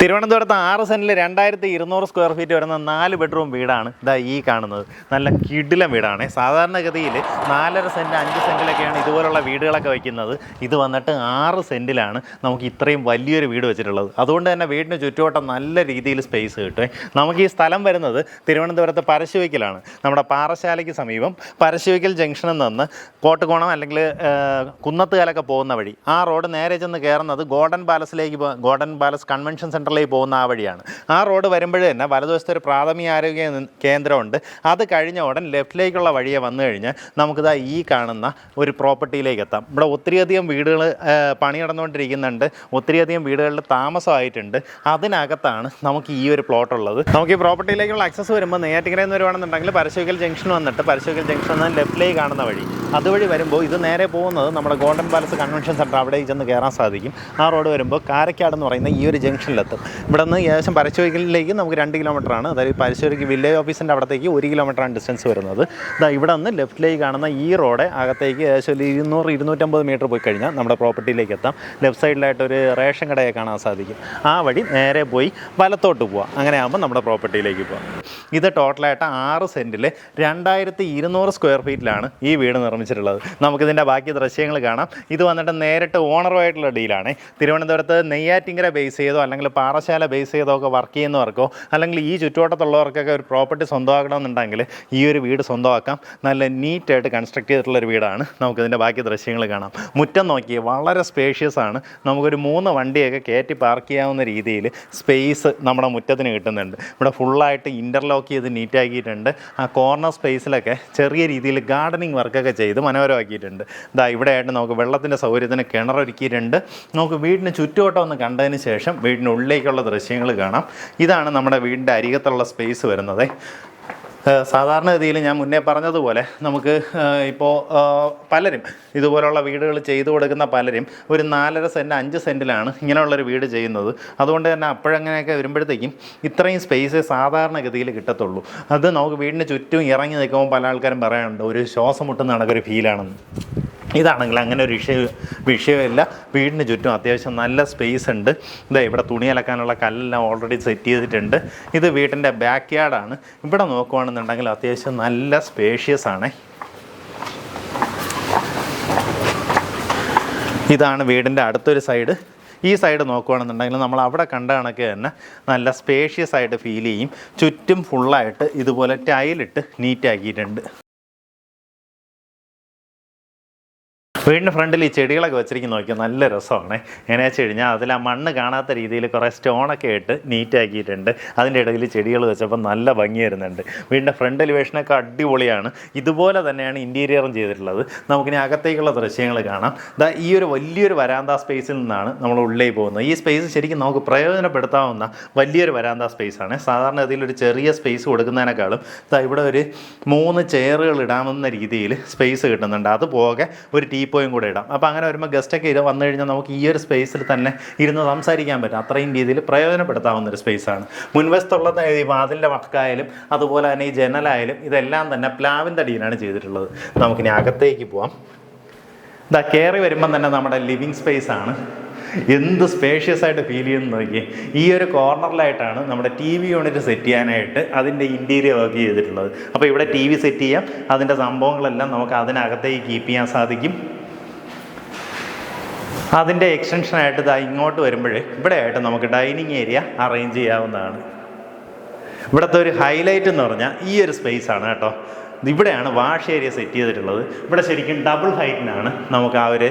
തിരുവനന്തപുരത്ത് ആറ് സെന്റിൽ രണ്ടായിരത്തി ഇരുന്നൂറ് സ്ക്വയർ ഫീറ്റ് വരുന്ന നാല് ബെഡ്റൂം വീടാണ് ഇതാ ഈ കാണുന്നത്. നല്ല കിടിലം വീടാണ്. സാധാരണഗതിയിൽ നാലര സെന്റ് അഞ്ച് സെന്റിലൊക്കെയാണ് ഇതുപോലുള്ള വീടുകളൊക്കെ വയ്ക്കുന്നത്. ഇത് വന്നിട്ട് ആറ് സെന്റിലാണ് നമുക്ക് ഇത്രയും വലിയൊരു വീട് വെച്ചിട്ടുള്ളത്. അതുകൊണ്ട് തന്നെ വീടിന് ചുറ്റുവട്ടം നല്ല രീതിയിൽ സ്പേസ് കിട്ടും. നമുക്ക് ഈ സ്ഥലം വരുന്നത് തിരുവനന്തപുരത്ത് പരശുവയ്ക്കലാണ് നമ്മുടെ പാറശാലയ്ക്ക് സമീപം പരശുവയ്ക്കൽ ജംഗ്ഷനിൽ നിന്ന് കോട്ടുകോണം അല്ലെങ്കിൽ കുന്നത്തുകാലൊക്കെ പോകുന്ന വഴി ആ റോഡ് നേരെ ചെന്ന് കയറുന്നത് ഗോൾഡൻ പാലസിലേക്ക് ഗോൾഡൻ പാലസ് കൺവെൻഷൻ സെന്ററിലേക്ക് പോകുന്ന ആ വഴിയാണ്. ആ റോഡ് വരുമ്പോഴേ തന്നെ വലതുവശത്ത് ഒരു പ്രാഥമിക ആരോഗ്യ കേന്ദ്രമുണ്ട്. അത് കഴിഞ്ഞ ഉടൻ ലെഫ്റ്റിലേക്കുള്ള വഴിയെ വന്നു കഴിഞ്ഞാൽ നമുക്കിതാ ഈ കാണുന്ന ഒരു പ്രോപ്പർട്ടിയിലേക്ക് എത്താം. ഇവിടെ ഒത്തിരിയധികം വീടുകൾ പണി നടന്നുകൊണ്ടിരിക്കുന്നുണ്ട്. ഒത്തിരിയധികം വീടുകളിൽ താമസമായിട്ടുണ്ട്. അതിനകത്താണ് നമുക്ക് ഈ ഒരു പ്ലോട്ട് ഉള്ളത്. നമുക്ക് ഈ പ്രോപ്പർട്ടിയിലേക്കുള്ള ആക്സസ് വരുമ്പോൾ നെയ്യാറ്റിക്കരയിൽ നിന്ന് വരുവാണെന്നുണ്ടെങ്കിൽ പരശുവിക്കൽ ജംഗ്ഷൻ വന്നിട്ട് പരശുവിക്കൽ ജംഗ്ഷൻ നിന്ന് ലെഫ്റ്റിലേക്ക് കാണുന്ന വഴി. അതുവഴി വരുമ്പോൾ ഇത് നേരെ പോകുന്നത് നമ്മുടെ ഗോൾഡൻ പാലസ് കൺവെൻഷൻ സെന്റർ അവിടെ ചെന്ന് കയറാൻ സാധിക്കും. ആ റോഡ് വരുമ്പോൾ കാരക്കാട് എന്ന് പറയുന്ന ഈ ഒരു ജംഗ്ഷനിലെത്തും ഇവിടെ നിന്ന് ഏകദേശം പരശുവയ്ക്കലിലേക്ക് നമുക്ക് രണ്ട് കിലോമീറ്റർ ആണ്. അതായത് പരശുവരിക്ക് വില്ലേജ് ഓഫീസിന്റെ അവിടത്തേക്ക് ഒരു കിലോമീറ്ററാണ് ഡിസ്റ്റൻസ് വരുന്നത്. ഇതാ ഇവിടെ നിന്ന് ലെഫ്റ്റിലേക്ക് കാണുന്ന ഈ റോഡ് അകത്തേക്ക് ഏകദേശം ഒരു ഇരുന്നൂറ് ഇരുന്നൂറ്റമ്പത് മീറ്റർ പോയി കഴിഞ്ഞാൽ നമ്മുടെ പ്രോപ്പർട്ടിയിലേക്ക് എത്താം. ലെഫ്റ്റ് സൈഡിലായിട്ട് ഒരു റേഷൻ കടയെ കാണാൻ സാധിക്കും. ആ വഴി നേരെ പോയി വലത്തോട്ട് പോവാം. അങ്ങനെ ആകുമ്പോൾ നമ്മുടെ പ്രോപ്പർട്ടിയിലേക്ക് പോവാം. ഇത് ടോട്ടലായിട്ട് ആറ് സെന്റിൽ രണ്ടായിരത്തി ഇരുന്നൂറ് സ്ക്വയർ ഫീറ്റിലാണ് ഈ വീട് നിർമ്മിച്ചിട്ടുള്ളത്. നമുക്കിതിന്റെ ബാക്കി ദൃശ്യങ്ങൾ കാണാം. ഇത് വന്നിട്ട് നേരിട്ട് ഓണറുമായിട്ടുള്ള ഡീലാണ് തിരുവനന്തപുരത്ത് നെയ്യാറ്റിങ്കര ബേസ് ചെയ്തോ അല്ലെങ്കിൽ പാറശാല ബേസ് ചെയ്തൊക്കെ വർക്ക് ചെയ്യുന്നവർക്കോ അല്ലെങ്കിൽ ഈ ചുറ്റുവട്ടത്തുള്ളവർക്കൊക്കെ ഒരു പ്രോപ്പർട്ടി സ്വന്തമാക്കണമെന്നുണ്ടെങ്കിൽ ഈ ഒരു വീട് സ്വന്തമാക്കാം. നല്ല നീറ്റായിട്ട് കൺസ്ട്രക്ട് ചെയ്തിട്ടുള്ള ഒരു വീടാണ്. നമുക്കിതിന്റെ ബാക്കി ദൃശ്യങ്ങൾ കാണാം. മുറ്റം നോക്കി വളരെ സ്പേഷ്യസ് ആണ്. നമുക്കൊരു മൂന്ന് വണ്ടിയൊക്കെ കയറ്റി പാർക്ക് ചെയ്യാവുന്ന രീതിയിൽ സ്പേസ് നമ്മുടെ മുറ്റത്തിന് കിട്ടുന്നുണ്ട്. ഇവിടെ ഫുള്ളായിട്ട് ഇന്റർലോക്ക് ചെയ്ത് നീറ്റാക്കിയിട്ടുണ്ട് ആ കോർണർ സ്പേസിലൊക്കെ ചെറിയ രീതിയിൽ ഗാർഡനിങ് വർക്കൊക്കെ ചെയ്ത് മനോഹരമാക്കിയിട്ടുണ്ട്. ഇതാ ഇവിടെയായിട്ട് നമുക്ക് വെള്ളത്തിന്റെ സൗകര്യത്തിന് കിണറൊരുക്കിയിട്ടുണ്ട്. നമുക്ക് വീടിന് ചുറ്റുവട്ടം ഒന്ന് കണ്ടതിന് ശേഷം വീടിന്റെ ഉള്ളിലേക്കുള്ള ദൃശ്യങ്ങൾ കാണാം. ഇതാണ് നമ്മുടെ വീടിന്റെ അരികത്തുള്ള സ്പേസ് വരുന്നത്. സാധാരണ സാധാരണഗതിയിൽ ഞാൻ മുന്നേ പറഞ്ഞതുപോലെ നമുക്ക് ഇപ്പോൾ പലരും ഇതുപോലുള്ള വീടുകൾ ചെയ്തു കൊടുക്കുന്ന പലരും ഒരു നാലര സെന്റ് അഞ്ച് സെന്റിലാണ് ഇങ്ങനെയുള്ളൊരു വീട് ചെയ്യുന്നത്. അതുകൊണ്ട് തന്നെ അപ്പോഴങ്ങനെയൊക്കെ വരുമ്പോഴത്തേക്കും ഇത്രയും സ്പേസ് സാധാരണഗതിയിൽ കിട്ടത്തുള്ളൂ. അത് നമുക്ക് വീടിന് ചുറ്റും ഇറങ്ങി നിൽക്കുമ്പോൾ പല ആൾക്കാരും പറയാനുണ്ട് ഒരു ശ്വാസം മുട്ടുന്ന കണക്കൊരു ഫീലാണെന്ന് ഇതാണെങ്കിൽ അങ്ങനെ ഒരു വിഷയം വിഷയമില്ല. വീടിന് ചുറ്റും അത്യാവശ്യം നല്ല സ്പേസ് ഉണ്ട്. ഇതാ ഇവിടെ തുണി അലക്കാനുള്ള കല്ലെല്ലാം ഓൾറെഡി സെറ്റ് ചെയ്തിട്ടുണ്ട്. ഇത് വീട്ടിന്റെ ബാക്ക് യാർഡാണ് ഇവിടെ നോക്കുവാണെന്നുണ്ടെങ്കിൽ അത്യാവശ്യം നല്ല സ്പേഷ്യസ് ആണ്. ഇതാണ് വീടിന്റെ അടുത്തൊരു സൈഡ് ഈ സൈഡ് നോക്കുകയാണെന്നുണ്ടെങ്കിൽ നമ്മൾ അവിടെ കണ്ട കണക്ക് തന്നെ നല്ല സ്പേഷ്യസ് ആയിട്ട് ഫീൽ ചെയ്യും. ചുറ്റും ഫുള്ളായിട്ട് ഇതുപോലെ ടൈലിട്ട് നീറ്റാക്കിയിട്ടുണ്ട് വീടിന്റെ ഫ്രണ്ടിൽ ഈ ചെടികളൊക്കെ വെച്ചിരിക്കുന്ന നോക്കിയാൽ നല്ല രസമാണ്. എങ്ങനെ വെച്ച് കഴിഞ്ഞാൽ അതിൽ ആ മണ്ണ് കാണാത്ത രീതിയിൽ കുറേ സ്റ്റോണൊക്കെ ഇട്ട് നീറ്റാക്കിയിട്ടുണ്ട്. അതിന്റെ ഇടയിൽ ചെടികൾ വെച്ചപ്പോൾ നല്ല ഭംഗി വരുന്നുണ്ട്. വീടിന്റെ ഫ്രണ്ട് എലിവേഷനൊക്കെ അടിപൊളിയാണ്. ഇതുപോലെ തന്നെയാണ് ഇന്റീരിയറും ചെയ്തിട്ടുള്ളത്. നമുക്കിനി അകത്തേക്കുള്ള ദൃശ്യങ്ങൾ കാണാം. ദാ ഈ ഒരു വലിയൊരു വരാന്ത സ്പേസിൽ നിന്നാണ് നമ്മൾ ഉള്ളിലേക്ക് പോകുന്നത്. ഈ സ്പേസ് ശരിക്കും നമുക്ക് പ്രയോജനപ്പെടുത്താവുന്ന വലിയൊരു വരാന്ത സ്പേസാണ്. സാധാരണ ഇതിൽ ഒരു ചെറിയ സ്പേസ് കൊടുക്കുന്നതിനേക്കാളും ദാ ഇവിടെ ഒരു മൂന്ന് ചെയറുകൾ ഇടാമെന്ന രീതിയിൽ സ്പേസ് കിട്ടുന്നുണ്ട്. അതുപോകെ ഒരു ഒരു ടീപ്പോയും കൂടെ ഇടാം. അപ്പോൾ അങ്ങനെ വരുമ്പോൾ ഗസ്റ്റൊക്കെ ഇത് വന്നു കഴിഞ്ഞാൽ നമുക്ക് ഈ ഒരു സ്പേസിൽ തന്നെ ഇരുന്ന് സംസാരിക്കാൻ പറ്റും. അത്രയും രീതിയിൽ പ്രയോജനപ്പെടുത്താവുന്ന ഒരു സ്പേസാണ് മുൻവശത്തുള്ള ഈ വാതിലിന്റെ വക്കായാലും അതുപോലെ തന്നെ ഈ ജനലായാലും ഇതെല്ലാം തന്നെ പ്ലാവിന്റെ അടിയിലാണ് ചെയ്തിട്ടുള്ളത്. നമുക്കിനി അകത്തേക്ക് പോവാം. ഇതാ കയറി വരുമ്പം തന്നെ നമ്മുടെ ലിവിങ് സ്പേസ് ആണ്. എന്ത് സ്പേഷ്യസ് ആയിട്ട് ഫീൽ ചെയ്യുന്നു നോക്കി ഈ ഒരു കോർണറിലായിട്ടാണ് നമ്മുടെ ടി വി യൂണിറ്റ് സെറ്റ് ചെയ്യാനായിട്ട് അതിന്റെ ഇന്റീരിയർ വർക്ക് ചെയ്തിട്ടുള്ളത്. അപ്പോൾ ഇവിടെ ടി വി സെറ്റ് ചെയ്യാം. അതിന്റെ സംഭവങ്ങളെല്ലാം നമുക്ക് അതിനകത്തേക്ക് കീപ്പ് ചെയ്യാൻ സാധിക്കും. അതിന്റെ എക്സ്റ്റൻഷനായിട്ട് ഇതാ ഇങ്ങോട്ട് വരുമ്പോൾ ഇവിടെ ആയിട്ട് നമുക്ക് ഡൈനിങ് ഏരിയ അറേഞ്ച് ചെയ്യാവുന്നതാണ്. ഇവിടുത്തെ ഒരു ഹൈലൈറ്റ് എന്ന് പറഞ്ഞാൽ ഈ ഒരു സ്പേസ് ആണ് കേട്ടോ. ഇവിടെയാണ് വാഷ് ഏരിയ സെറ്റ് ചെയ്തിട്ടുള്ളത്. ഇവിടെ ശരിക്കും ഡബിൾ ഹൈറ്റിനാണ് നമുക്ക് ആ ഒരു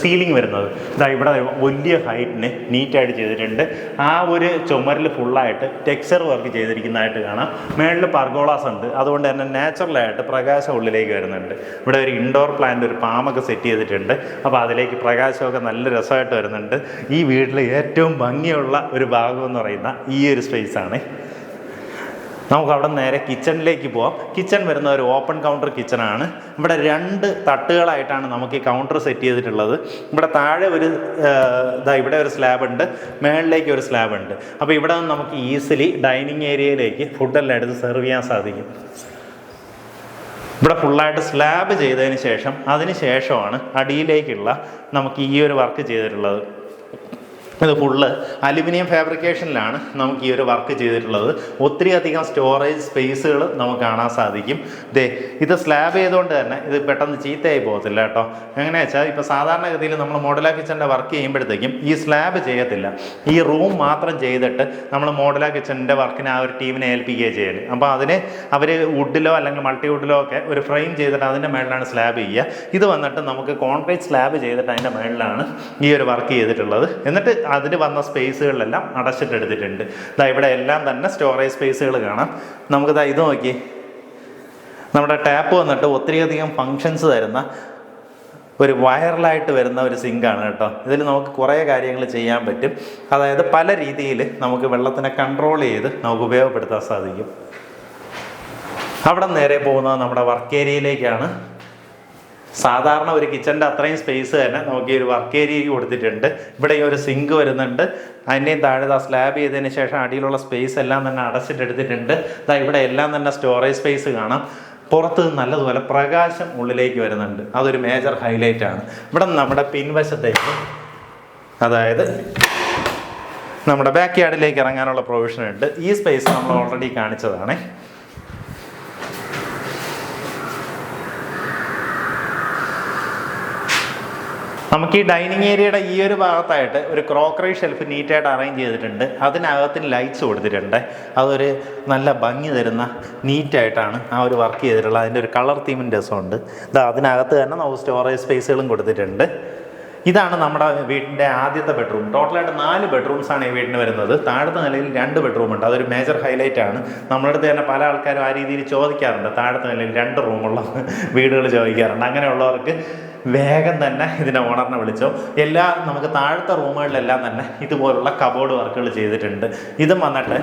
സീലിംഗ് വരുന്നത്. ഇതാ ഇവിടെ വലിയ ഹൈറ്റിന് നീറ്റായിട്ട് ചെയ്തിട്ടുണ്ട്. ആ ഒരു ചുമരിൽ ഫുള്ളായിട്ട് ടെക്സ്ചർ വർക്ക് ചെയ്തിരിക്കുന്നതായിട്ട് കാണാം. മേളിൽ പർഗോളാസ് ഉണ്ട്. അതുകൊണ്ട് തന്നെ നാച്ചുറലായിട്ട് പ്രകാശം ഉള്ളിലേക്ക് വരുന്നുണ്ട്. ഇവിടെ ഒരു ഇൻഡോർ പ്ലാന്റ് ഒരു പാമൊക്കെ സെറ്റ് ചെയ്തിട്ടുണ്ട്. അപ്പോൾ അതിലേക്ക് പ്രകാശമൊക്കെ നല്ല രസമായിട്ട് വരുന്നുണ്ട്. ഈ വീട്ടിൽ ഏറ്റവും ഭംഗിയുള്ള ഒരു ഭാഗം എന്ന് പറയുന്ന ഈ ഒരു സ്പേസാണ് നമുക്ക് അവിടെ നേരെ കിച്ചണിലേക്ക് പോവാം. കിച്ചൺ വരുന്ന ഒരു ഓപ്പൺ കൗണ്ടർ കിച്ചണാണ് ഇവിടെ രണ്ട് തട്ടുകളായിട്ടാണ് നമുക്ക് ഈ കൗണ്ടർ സെറ്റ് ചെയ്തിട്ടുള്ളത്. ഇവിടെ താഴെ ഒരു ഇതാ ഇവിടെ ഒരു സ്ലാബ് ഉണ്ട്. മേളിലേക്ക് ഒരു സ്ലാബ് ഉണ്ട്. അപ്പോൾ ഇവിടെ നിന്ന് നമുക്ക് ഈസിലി ഡൈനിങ് ഏരിയയിലേക്ക് ഫുഡെല്ലാം എടുത്ത് സെർവ് ചെയ്യാൻ സാധിക്കും. ഇവിടെ ഫുള്ളായിട്ട് സ്ലാബ് ചെയ്തതിന് ശേഷം അതിന് ശേഷമാണ് അടിയിലേക്കുള്ള നമുക്ക് ഈ ഒരു വർക്ക് ചെയ്തിട്ടുള്ളത്. ഇത് ഫുള്ള് അലുമിനിയം ഫാബ്രിക്കേഷനിലാണ് നമുക്ക് ഈ ഒരു വർക്ക് ചെയ്തിട്ടുള്ളത്. ഒത്തിരി അധികം സ്റ്റോറേജ് സ്പേസുകൾ നമുക്ക് കാണാൻ സാധിക്കും. ദേ ഇത് സ്ലാബ് ചെയ്തുകൊണ്ട് തന്നെ ഇത് പെട്ടെന്ന് ചീത്തയായി പോകത്തില്ല കേട്ടോ. എങ്ങനെയാ വെച്ചാൽ ഇപ്പോൾ സാധാരണഗതിയിൽ നമ്മൾ മോഡലാ കിച്ചന്റെ വർക്ക് ചെയ്യുമ്പോഴത്തേക്കും ഈ സ്ലാബ് ചെയ്യത്തില്ല. ഈ റൂം മാത്രം ചെയ്തിട്ട് നമ്മൾ മോഡലാ കിച്ചന്റെ വർക്കിനെ ആ ഒരു ടീമിനെ ഏൽപ്പിക്കുകയാണ് ചെയ്യൽ. അപ്പോൾ അതിന് അവർ വുഡിലോ അല്ലെങ്കിൽ മൾട്ടി വുഡിലോ ഒക്കെ ഒരു ഫ്രെയിം ചെയ്തിട്ട് അതിന്റെ മേളിലാണ് സ്ലാബ് ചെയ്യുക. ഇത് വന്നിട്ട് നമുക്ക് കോൺക്രീറ്റ് സ്ലാബ് ചെയ്തിട്ട് അതിന്റെ മേളിലാണ് ഈ ഒരു വർക്ക് ചെയ്തിട്ടുള്ളത്. എന്നിട്ട് അതിന് വന്ന സ്പേസുകളിലെല്ലാം അടച്ചിട്ടെടുത്തിട്ടുണ്ട്. ഇതാ ഇവിടെ എല്ലാം തന്നെ സ്റ്റോറേജ് സ്പേസുകൾ കാണാം. നമുക്കിതാ ഇത് നോക്കി. നമ്മുടെ ടാപ്പ് വന്നിട്ട് ഒത്തിരിയധികം ഫങ്ഷൻസ് തരുന്ന ഒരു വൈറലായിട്ട് വരുന്ന ഒരു സിങ്കാണ് കേട്ടോ. ഇതിൽ നമുക്ക് കുറേ കാര്യങ്ങൾ ചെയ്യാൻ പറ്റും. അതായത് പല രീതിയിൽ നമുക്ക് വെള്ളത്തിനെ കൺട്രോൾ ചെയ്ത് നമുക്ക് ഉപയോഗപ്പെടുത്താൻ സാധിക്കും. അവിടെ നേരെ പോകുന്നത് നമ്മുടെ വർക്ക് ഏരിയയിലേക്കാണ് സാധാരണ ഒരു കിച്ചന്റെ അത്രയും സ്പേസ് തന്നെ നമുക്ക് ഈ ഒരു വർക്ക് ഏരിയയ്ക്ക് കൊടുത്തിട്ടുണ്ട്. ഇവിടെ ഈ ഒരു സിങ്ക് വരുന്നുണ്ട്. അതിന്റെയും താഴെ ആ സ്ലാബ് ചെയ്തതിന് ശേഷം അടിയിലുള്ള സ്പേസ് എല്ലാം തന്നെ അടച്ചിട്ടെടുത്തിട്ടുണ്ട് ദാ ഇവിടെ എല്ലാം തന്നെ സ്റ്റോറേജ് സ്പേസ് കാണാം. പുറത്ത് നല്ലതുപോലെ പ്രകാശം ഉള്ളിലേക്ക് വരുന്നുണ്ട്. അതൊരു മേജർ ഹൈലൈറ്റ് ആണ്. ഇവിടെ നമ്മുടെ പിൻവശത്തേക്ക് അതായത് നമ്മുടെ ബാക്ക് യാർഡിലേക്ക് ഇറങ്ങാനുള്ള പ്രൊവിഷൻ ഉണ്ട്. ഈ സ്പേസ് നമ്മൾ ഓൾറെഡി കാണിച്ചതാണ്. നമുക്ക് ഈ ഡൈനിങ് ഏരിയയുടെ ഈ ഒരു ഭാഗത്തായിട്ട് ഒരു ക്രോക്കറി ഷെൽഫ് നീറ്റായിട്ട് അറേഞ്ച് ചെയ്തിട്ടുണ്ട്. അതിനകത്തിന് ലൈറ്റ്സ് കൊടുത്തിട്ടുണ്ട്. അതൊരു നല്ല ഭംഗി തരുന്ന നീറ്റായിട്ടാണ് ആ ഒരു വർക്ക് ചെയ്തിട്ടുള്ളത്. അതിന്റെ ഒരു കളർ തീമിന്റെ രസമുണ്ട്. ഇത് അതിനകത്ത് തന്നെ നമുക്ക് സ്റ്റോറേജ് സ്പേസുകളും കൊടുത്തിട്ടുണ്ട്. ഇതാണ് നമ്മുടെ വീടിന്റെ ആദ്യത്തെ ബെഡ്റൂം ടോട്ടലായിട്ട് നാല് ബെഡ്റൂംസ് ആണ് ഈ വീടിന് വരുന്നത്. താഴത്തെ നിലയിൽ രണ്ട് ബെഡ്റൂം ഉണ്ട്. അതൊരു മേജർ ഹൈലൈറ്റ് ആണ്. നമ്മളുടെ അടുത്ത് തന്നെ പല ആൾക്കാരും ആ രീതിയിൽ ചോദിക്കാറുണ്ട്. താഴത്തെ നിലയിൽ രണ്ട് റൂമുള്ള വീടുകൾ ചോദിക്കാറുണ്ട്. അങ്ങനെയുള്ളവർക്ക് വേഗം തന്നെ ഇതിന്റെ ഓണറിനെ വിളിച്ചോ. എല്ലാ നമുക്ക് താഴത്തെ റൂമുകളിലെല്ലാം തന്നെ ഇതുപോലുള്ള കബോർഡ് വർക്കുകൾ ചെയ്തിട്ടുണ്ട്. ഇതും വന്നിട്ട്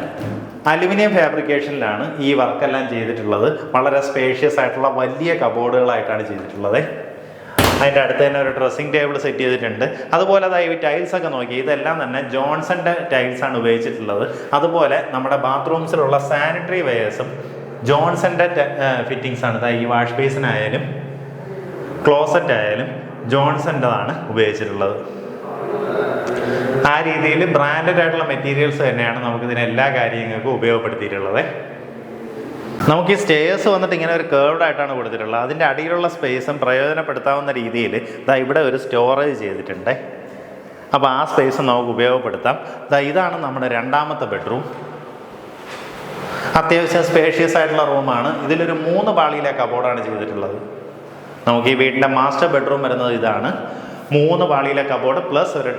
അലുമിനിയം ഫാബ്രിക്കേഷനിലാണ് ഈ വർക്കെല്ലാം ചെയ്തിട്ടുള്ളത്. വളരെ സ്പേഷ്യസ് ആയിട്ടുള്ള വലിയ കബോർഡുകളായിട്ടാണ് ചെയ്തിട്ടുള്ളത്. അതിന്റെ അടുത്ത് തന്നെ ഒരു ഡ്രസ്സിംഗ് ടേബിൾ സെറ്റ് ചെയ്തിട്ടുണ്ട്. അതുപോലെ അതായത് ഈ ടൈൽസ് ഒക്കെ നോക്കി ഇതെല്ലാം തന്നെ ജോൺസന്റെ ടൈൽസ് ആണ് ഉപയോഗിച്ചിട്ടുള്ളത്. അതുപോലെ നമ്മുടെ ബാത്റൂംസിലുള്ള സാനിറ്ററി വെയേഴ്സും ജോൺസന്റെ ഫിറ്റിങ്സ് ആണ്. ഈ വാഷ് ബേസിനായാലും ക്ലോസറ്റ് ആയാലും ജോൺസന്റെതാണ് ഉപയോഗിച്ചിട്ടുള്ളത്. ആ രീതിയിൽ ബ്രാൻഡഡ് ആയിട്ടുള്ള മെറ്റീരിയൽസ് തന്നെയാണ് നമുക്ക് ഇതിന് എല്ലാ കാര്യങ്ങൾക്കും ഉപയോഗപ്പെടുത്തിയിട്ടുള്ളത്. നമുക്ക് ഈ സ്റ്റേഴ്സ് വന്നിട്ട് ഇങ്ങനെ ഒരു കേർവ്ഡ് ആയിട്ടാണ് കൊടുത്തിട്ടുള്ളത്. അതിന്റെ അടിയിലുള്ള സ്പേസും പ്രയോജനപ്പെടുത്താവുന്ന രീതിയിൽ ഇതാ ഇവിടെ ഒരു സ്റ്റോറേജ് ചെയ്തിട്ടുണ്ട്. അപ്പോൾ ആ സ്പേസ് നമുക്ക് ഉപയോഗപ്പെടുത്താം. ഇതാ ഇതാണ് നമ്മുടെ രണ്ടാമത്തെ ബെഡ്റൂം അത്യാവശ്യം സ്പേഷ്യസ് ആയിട്ടുള്ള റൂമാണ് ഇതിലൊരു മൂന്ന് പാളിയിലെ കബോർഡാണ് ചെയ്തിട്ടുള്ളത്. നമുക്ക് ഈ വീടിന്റെ മാസ്റ്റർ ബെഡ്റൂം വരുന്നത് ഇതാണ്. മൂന്ന് പാളിയിലെ കബോർഡ് പ്ലസ് ഒരു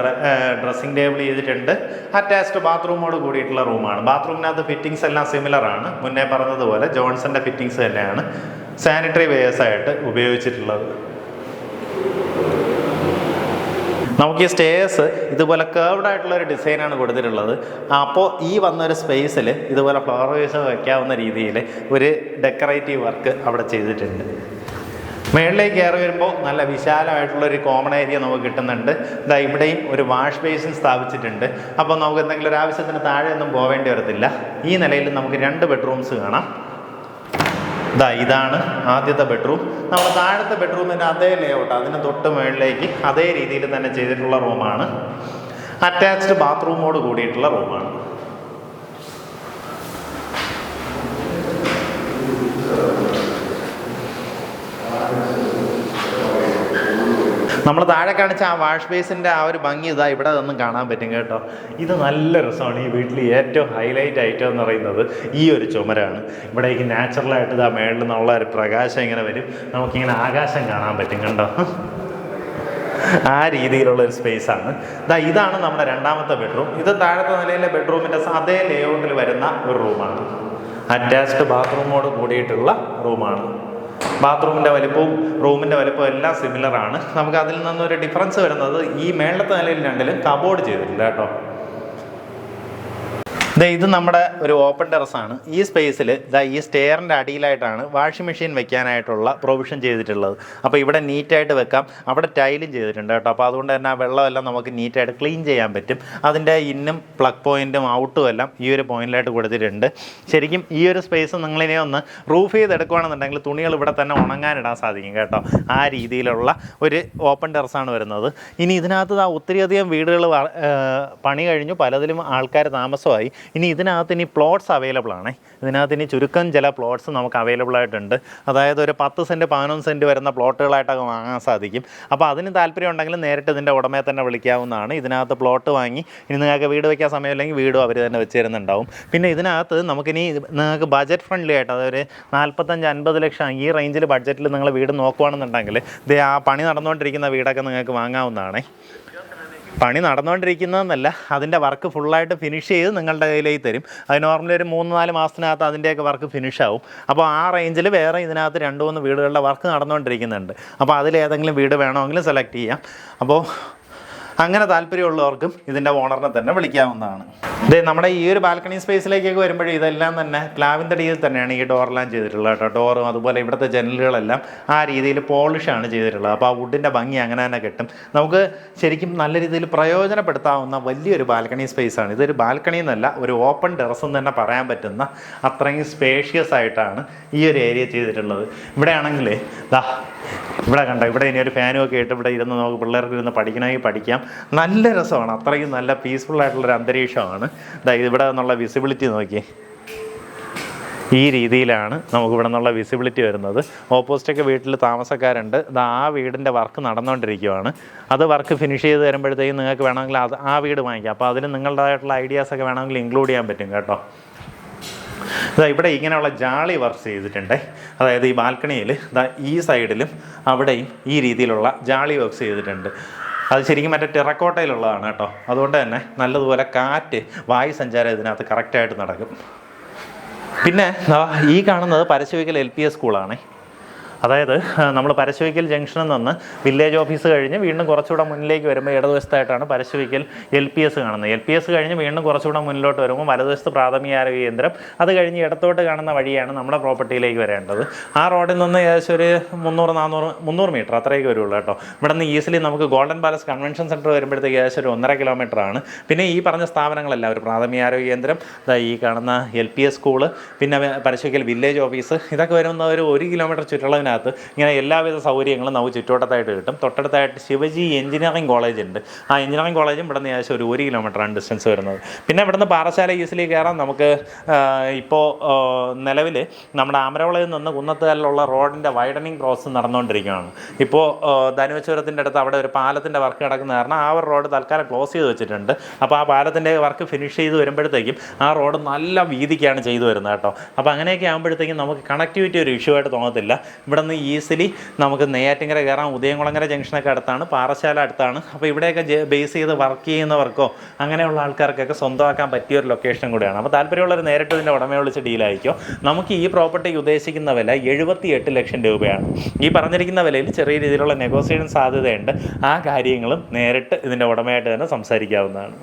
ഡ്രസ്സിംഗ് ടേബിൾ ചെയ്തിട്ടുണ്ട്. അറ്റാച്ച്ഡ് ബാത്റൂമോട് കൂടിയിട്ടുള്ള റൂമാണ് ബാത്റൂമിനകത്ത് ഫിറ്റിംഗ്സ് എല്ലാം സിമിലർ ആണ്. മുന്നേ പറഞ്ഞതുപോലെ ജോൺസന്റെ ഫിറ്റിംഗ്സ് തന്നെയാണ്. സാനിറ്ററി വെയേഴ്സ് ആയിട്ട് ഉപയോഗിച്ചിട്ടുള്ളത്. നമുക്ക് ഈ സ്റ്റേഴ്സ് ഇതുപോലെ കേർവ്ഡ് ആയിട്ടുള്ള ഒരു ഡിസൈനാണ് കൊടുത്തിട്ടുള്ളത്. അപ്പോൾ ഈ വന്നൊരു സ്പേസിൽ ഇതുപോലെ ഫ്ലവർ വേസ് വയ്ക്കാവുന്ന രീതിയിൽ ഒരു ഡെക്കറേറ്റീവ് വർക്ക് അവിടെ ചെയ്തിട്ടുണ്ട്. മേളിലേക്ക് കയറി വരുമ്പോൾ നല്ല വിശാലമായിട്ടുള്ള ഒരു കോമൺ ഏരിയ നമുക്ക് കിട്ടുന്നുണ്ട്. ഇതാ ഇവിടെയും ഒരു വാഷ് ബേസിൻ സ്ഥാപിച്ചിട്ടുണ്ട്. അപ്പോൾ നമുക്ക് എന്തെങ്കിലും ഒരു ആവശ്യത്തിന് താഴെയൊന്നും പോവേണ്ടി വരത്തില്ല. ഈ നിലയിൽ നമുക്ക് രണ്ട് ബെഡ്റൂംസ് കാണാം. ഇതാ ഇതാണ് ആദ്യത്തെ ബെഡ്റൂം നമ്മൾ താഴത്തെ ബെഡ്റൂമിന്റെ അതേ ലേഔട്ട് അതിന് തൊട്ട് മുകളിലേക്ക് അതേ രീതിയിൽ തന്നെ ചെയ്തിട്ടുള്ള റൂമാണ് അറ്റാച്ച്ഡ് ബാത്റൂമോട് കൂടിയിട്ടുള്ള റൂമാണ് നമ്മൾ താഴെ കാണിച്ച ആ വാഷ് ബേസിന്റെ ആ ഒരു ഭംഗി ഇതാ ഇവിടെ നിന്നും കാണാൻ പറ്റും കേട്ടോ. ഇത് നല്ല രസമാണ് ഈ വീട്ടിൽ ഏറ്റവും ഹൈലൈറ്റ് ഐറ്റം എന്ന് പറയുന്നത് ഈ ഒരു ചുമരാണ്. ഇവിടേക്ക് നാച്ചുറലായിട്ട് ഇതാ മേളിൽ നിന്നുള്ള ഒരു പ്രകാശം ഇങ്ങനെ വരും. നമുക്കിങ്ങനെ ആകാശം കാണാൻ പറ്റും കണ്ടോ? ആ രീതിയിലുള്ള ഒരു സ്പേസ് ആണ്. ഇതാ ഇതാണ് നമ്മുടെ രണ്ടാമത്തെ ബെഡ്റൂം ഇത് താഴത്തെ നിലയിലെ ബെഡ്റൂമിന്റെ അതേ ലേഔട്ടിൽ വരുന്ന ഒരു റൂമാണ് അറ്റാച്ച്ഡ് ബാത്റൂമോട് കൂടിയിട്ടുള്ള റൂമാണ് ബാത്റൂമിന്റെ വലിപ്പവും റൂമിന്റെ വലിപ്പവും എല്ലാം സിമിലറാണ് നമുക്ക് അതിൽ നിന്നൊരു ഡിഫറൻസ് വരുന്നത് ഈ മേളത്തെ നിലയിൽ രണ്ടിലും കബോർഡ് ചെയ്തിട്ടില്ല കേട്ടോ. ദേ ഇത് നമ്മുടെ ഒരു ഓപ്പൺ ടെറസാണ് ഈ സ്പേസിൽ ഇതാ ഈ സ്റ്റെയറിന്റെ അടിയിലായിട്ടാണ് വാഷിംഗ് മെഷീൻ വെക്കാനായിട്ടുള്ള പ്രൊവിഷൻ ചെയ്തിട്ടുള്ളത്. അപ്പോൾ ഇവിടെ നീറ്റായിട്ട് വെക്കാം. അവിടെ ടൈലും ചെയ്തിട്ടുണ്ട് കേട്ടോ. അപ്പോൾ അതുകൊണ്ട് തന്നെ ആ വെള്ളമെല്ലാം നമുക്ക് നീറ്റായിട്ട് ക്ലീൻ ചെയ്യാൻ പറ്റും. അതിന്റെ ഇന്നും പ്ലഗ് പോയിന്റും ഔട്ടും എല്ലാം ഈ ഒരു പോയിന്റിലായിട്ട് കൊടുത്തിട്ടുണ്ട്. ശരിക്കും ഈ ഒരു സ്പേസ് നിങ്ങളിനെ ഒന്ന് റൂഫ് ചെയ്തെടുക്കുകയാണെന്നുണ്ടെങ്കിൽ തുണികൾ ഇവിടെ തന്നെ ഉണങ്ങാനിടാൻ സാധിക്കും കേട്ടോ. ആ രീതിയിലുള്ള ഒരു ഓപ്പൺ ടെറസാണ് വരുന്നത്. ഇനി ഇതിനകത്ത് ഒത്തിരിയധികം വീടുകൾ പണി കഴിഞ്ഞു. പലതിലും ആൾക്കാർ താമസമായി. ഇനി ഇതിനകത്ത് ഇനി പ്ലോട്ട്സ് അവൈലബിൾ ആണ്. ഇതിനകത്ത് ഇനി ചുരുക്കം ചില പ്ലോട്ട്സ് നമുക്ക് അവൈലബിൾ ആയിട്ടുണ്ട്. അതായത് ഒരു പത്ത് സെന്റ് പതിനൊന്ന് സെന്റ് വരുന്ന പ്ലോട്ടുകളായിട്ടൊക്കെ വാങ്ങാൻ സാധിക്കും. അപ്പോൾ അതിന് താല്പര്യം ഉണ്ടെങ്കിൽ നേരിട്ട് ഇതിന്റെ ഉടമയെ തന്നെ വിളിക്കാവുന്നതാണ്. ഇതിനകത്ത് പ്ലോട്ട് വാങ്ങി ഇനി നിങ്ങൾക്ക് വീട് വയ്ക്കാൻ സമയമില്ലെങ്കിൽ വീടും അവർ തന്നെ വെച്ച് തരുന്നുണ്ടാവും. പിന്നെ ഇതിനകത്ത് നമുക്കിനി നിങ്ങൾക്ക് ബജറ്റ് ഫ്രണ്ട്ലി ആയിട്ട് അതായത് നാൽപ്പത്തഞ്ച് അൻപത് ലക്ഷം ഈ റേഞ്ചിൽ ബഡ്ജറ്റിൽ നിങ്ങൾ വീട് നോക്കുവാണെന്നുണ്ടെങ്കിൽ ഇത് ആ പണി നടന്നുകൊണ്ടിരിക്കുന്ന വീടൊക്കെ നിങ്ങൾക്ക് വാങ്ങാവുന്നതാണേ. പണി നടന്നുകൊണ്ടിരിക്കുന്നതെന്നല്ല അതിന്റെ വർക്ക് ഫുള്ളായിട്ട് ഫിനിഷ് ചെയ്ത് നിങ്ങളുടെ കയ്യിലേക്ക് തരും. അത് നോർമലി ഒരു മൂന്ന് നാല് മാസത്തിനകത്ത് അതിന്റെയൊക്കെ വർക്ക് ഫിനിഷ് ആവും. അപ്പോൾ ആ റേഞ്ചിൽ വേറെ ഇതിനകത്ത് രണ്ട് മൂന്ന് വീടുകളുടെ വർക്ക് നടന്നുകൊണ്ടിരിക്കുന്നുണ്ട്. അപ്പോൾ അതിലേതെങ്കിലും വീട് വേണമെങ്കിലും സെലക്ട് ചെയ്യാം. അപ്പോൾ അങ്ങനെ താല്പര്യമുള്ളവർക്കും ഇതിന്റെ ഓണറിനെ തന്നെ വിളിക്കാവുന്നതാണ്. ഇതേ നമ്മുടെ ഈ ഒരു ബാൽക്കണി സ്പേസിലേക്കൊക്കെ വരുമ്പോഴേ ഇതെല്ലാം തന്നെ പ്ലാവിന്റെ രീതിയിൽ തന്നെയാണ് ഈ ഡോറെല്ലാം ചെയ്തിട്ടുള്ളത് കേട്ടോ. ഡോറും അതുപോലെ ഇവിടുത്തെ ജനലുകളെല്ലാം ആ രീതിയിൽ പോളിഷാണ് ചെയ്തിട്ടുള്ളത്. അപ്പോൾ ആ വുഡിന്റെ ഭംഗി അങ്ങനെ തന്നെ കിട്ടും. നമുക്ക് ശരിക്കും നല്ല രീതിയിൽ പ്രയോജനപ്പെടുത്താവുന്ന വലിയൊരു ബാൽക്കണി സ്പേസാണ്. ഇതൊരു ബാൽക്കണി എന്നല്ല ഒരു ഓപ്പൺ ടെറസ് എന്ന് തന്നെ പറയാൻ പറ്റുന്ന അത്രയും സ്പേഷ്യസ് ആയിട്ടാണ് ഈ ഒരു ഏരിയ ചെയ്തിട്ടുള്ളത്. ഇവിടെയാണെങ്കിൽ ദാ ഇവിടെ കണ്ടോ ഇവിടെ ഇനി ഒരു ഫാനും ഒക്കെ ഇട്ട് ഇവിടെ ഇരുന്ന് നമുക്ക് പിള്ളേർക്ക് ഇരുന്ന് പഠിക്കണമെങ്കിൽ പഠിക്കാം. നല്ല രസമാണ് അത്രയും നല്ല പീസ്ഫുൾ ആയിട്ടുള്ളൊരു അന്തരീക്ഷമാണ്. ഇവിടെ നിന്നുള്ള വിസിബിലിറ്റി നോക്കി ഈ രീതിയിലാണ് നമുക്ക് ഇവിടെ നിന്നുള്ള വിസിബിലിറ്റി വരുന്നത്. ഓപ്പോസിറ്റൊക്കെ വീട്ടിൽ താമസക്കാരുണ്ട്. അത് ആ വീടിന്റെ വർക്ക് നടന്നുകൊണ്ടിരിക്കുകയാണ് അത് വർക്ക് ഫിനിഷ് ചെയ്ത് തരുമ്പോഴത്തേക്കും നിങ്ങൾക്ക് വേണമെങ്കിൽ അത് ആ വീട് വാങ്ങിക്കാം. അപ്പോൾ അതിൽ നിങ്ങളുടേതായിട്ടുള്ള ഐഡിയാസൊക്കെ വേണമെങ്കിൽ ഇൻക്ലൂഡ് ചെയ്യാൻ പറ്റും കേട്ടോ. ഇതാ ഇവിടെ ഇങ്ങനെയുള്ള ജാളി വർക്ക് ചെയ്തിട്ടുണ്ട്. അതായത് ഈ ബാൽക്കണിയിൽ ഇതാ ഈ സൈഡിലും അവിടെയും ഈ രീതിയിലുള്ള ജാളി വർക്ക്സ് ചെയ്തിട്ടുണ്ട്. അത് ശരിക്കും മറ്റേ ടെറക്കോട്ടയിലുള്ളതാണ് കേട്ടോ. അതുകൊണ്ട് തന്നെ നല്ലതുപോലെ കാറ്റ് വായു സഞ്ചാരം ഇതിനകത്ത് കറക്റ്റായിട്ട് നടക്കും. പിന്നെ ഈ കാണുന്നത് പരശുവിക്കൽ എൽ പി എസ് സ്കൂളാണേ. അതായത് നമ്മൾ പരശുവിക്കൽ ജംഗ്ഷനിൽ നിന്ന് വില്ലേജ് ഓഫീസ് കഴിഞ്ഞ് വീണ്ടും കുറച്ചുകൂടെ മുന്നിലേക്ക് വരുമ്പോൾ ഇടതുവശത്തായിട്ടാണ് പരശുവിക്കൽ എൽ പി എസ് കാണുന്നത്. എൽ പി എസ് കഴിഞ്ഞ് വീണ്ടും കുറച്ചുകൂടെ മുന്നിലോട്ട് വരുമ്പോൾ വലതുവശത്ത് പ്രാഥമിക ആരോഗ്യ കേന്ദ്രം. അത് കഴിഞ്ഞ് ഇടത്തോട്ട് കാണുന്ന വഴിയാണ് നമ്മുടെ പ്രോപ്പർട്ടിയിലേക്ക് വരേണ്ടത്. ആ റോഡിൽ നിന്ന് ഏകദേശം ഒരു മുന്നൂറ് നാനൂറ് മുന്നൂറ് മീറ്റർ അത്രയൊക്കെ വരുള്ളൂ കേട്ടോ. ഇവിടെ നിന്ന് ഈസിലി നമുക്ക് ഗോൾഡൻ പാലസ് കൺവെൻഷൻ സെന്റർ വരുമ്പോഴത്തേക്ക് ഏകദേശം ഒരു ഒന്നര കിലോമീറ്റർ ആണ്. പിന്നെ ഈ പറഞ്ഞ സ്ഥാപനങ്ങളെല്ലാം ഒരു പ്രാഥമിക ആരോഗ്യ കേന്ദ്രം ഈ കാണുന്ന എൽ പി എസ് സ്കൂൾ പിന്നെ പരശുവിക്കൽ വില്ലേജ് ഓഫീസ് ഇതൊക്കെ വരുന്ന ഒരു ഒരു കിലോമീറ്റർ ചുറ്റളവിനകത്ത് ഇങ്ങനെ എല്ലാവിധ സൗകര്യങ്ങളും നമുക്ക് ചുറ്റുവട്ടത്തായിട്ട് കിട്ടും. തൊട്ടടുത്തായിട്ട് ശിവജി എഞ്ചിനീയറിംഗ് കോളേജ് ഉണ്ട്. ആ എഞ്ചിനീയറിംഗ് കോളേജും ഇവിടെ നിന്ന് ഏകദേശം ഒരു ഒരു കിലോമീറ്ററാണ് ഡിസ്റ്റൻസ് വരുന്നത്. പിന്നെ ഇവിടെ നിന്ന് പാറശാല ഈസിലി കയറാൻ നമുക്ക് ഇപ്പോൾ നിലവിൽ നമ്മുടെ അമരവളയിൽ നിന്ന് കുന്നത്തുകാലിലുള്ള റോഡിന്റെ വൈഡനിങ് പ്രോസസ്സ് നടന്നുകൊണ്ടിരിക്കുകയാണ്. ഇപ്പോൾ ധനുവച്ചുരത്തിന്റെ അടുത്ത് അവിടെ ഒരു പാലത്തിന്റെ വർക്ക് നടക്കുന്ന കാരണം ആ ഒരു റോഡ് തൽക്കാലം ക്ലോസ് ചെയ്ത് വെച്ചിട്ടുണ്ട്. അപ്പോൾ ആ പാലത്തിന്റെ വർക്ക് ഫിനിഷ് ചെയ്ത് വരുമ്പോഴത്തേക്കും ആ റോഡ് നല്ല വീതിക്കാണ് ചെയ്തു വരുന്നത് കേട്ടോ. അപ്പോൾ അങ്ങനെയൊക്കെ ആകുമ്പോഴത്തേക്കും നമുക്ക് കണക്ടിവിറ്റി ഒരു ഇഷ്യൂ ആയിട്ട് തോന്നത്തില്ല. ഇവിടെ നിന്ന് ഈസിലി നമുക്ക് നെയ്യാറ്റിങ്കര കയറാം ഉദയംകുളങ്ങര ജംഗ്ഷനൊക്കെ അടുത്താണ് പാറശാല അടുത്താണ്. അപ്പോൾ ഇവിടെയൊക്കെ ബേസ് ചെയ്ത് വർക്ക് ചെയ്യുന്നവർക്കോ അങ്ങനെയുള്ള ആൾക്കാർക്കൊക്കെ സ്വന്തമാക്കാൻ പറ്റിയ ഒരു ലൊക്കേഷൻ കൂടിയാണ്. അപ്പോൾ താല്പര്യമുള്ളവർ നേരിട്ട് ഇതിന്റെ ഉടമയെ വിളിച്ച് ഡീലായിരിക്കും നമുക്ക് ഈ പ്രോപ്പർട്ടി ഉദ്ദേശിക്കുന്ന വില എഴുപത്തി എട്ട് ലക്ഷം രൂപയാണ്. ഈ പറഞ്ഞിരിക്കുന്ന വിലയിൽ ചെറിയ രീതിയിലുള്ള നെഗോസിയേഷൻ സാധ്യതയുണ്ട്. ആ കാര്യങ്ങളും നേരിട്ട് ഇതിന്റെ ഉടമയായിട്ട് തന്നെ സംസാരിക്കാവുന്നതാണ്.